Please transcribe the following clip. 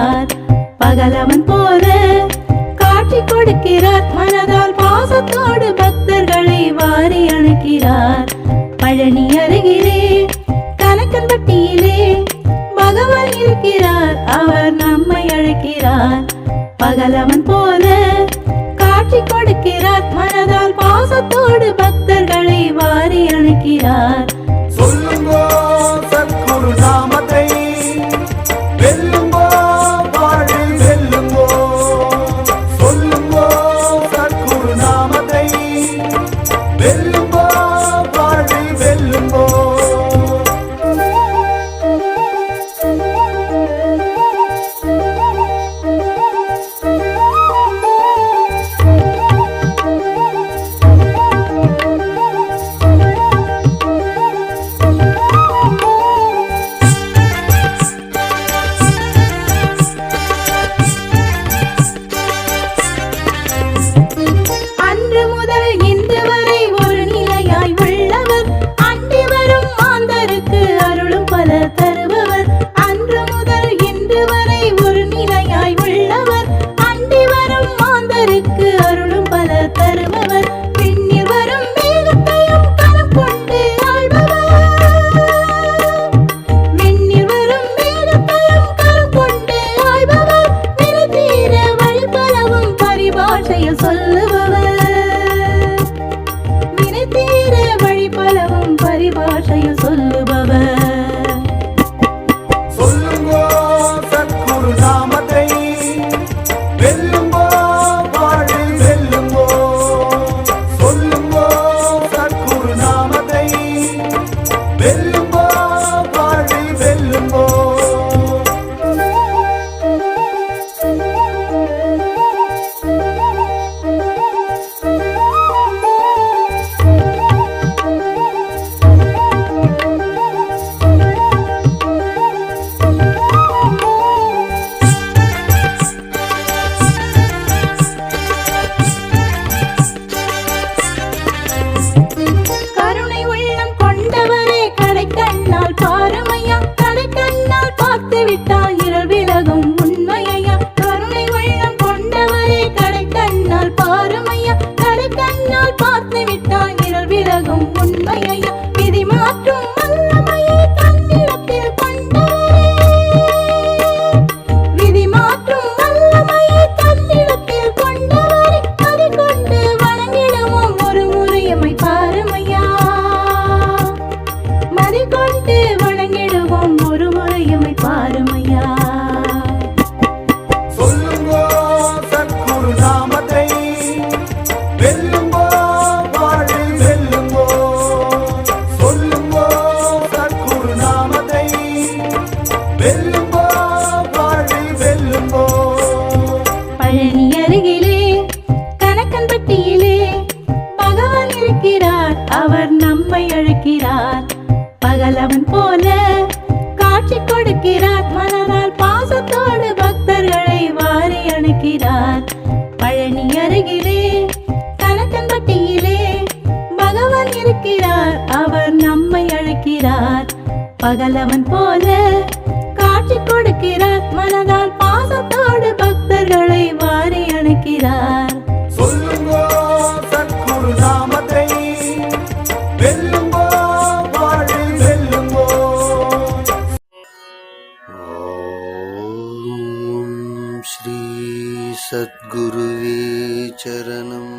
கொடுக்கிறார் பகலவன் போல காட்சி கொடுக்கிறார். மனதால் பாசத்தோடு பக்தர்களை வாரி அணைக்கிறார். பழனி அருகிலே கணக்கன் பட்டியிலே பகவான் இருக்கிறார். அவர் நம்மை அழைக்கிறார். பகலவன் போல சொல்லுங்கோ சத்குரு நாமத்தை. வெல்லுங்கோ வாழ்வில் வெல்லுங்கோ. சொல்லுங்கோ சத்குரு நாமத்தை. வெல்லுங்கோ போல காட்சி கொடுக்கிறார் மனம் பகலவன் போல காட்சி கொடுக்கிறார். மனதால் பாசத்தோடு பக்தர்களை வாரி அணைக்கிறார். ஸ்ரீ சத்குருவே சரணம்.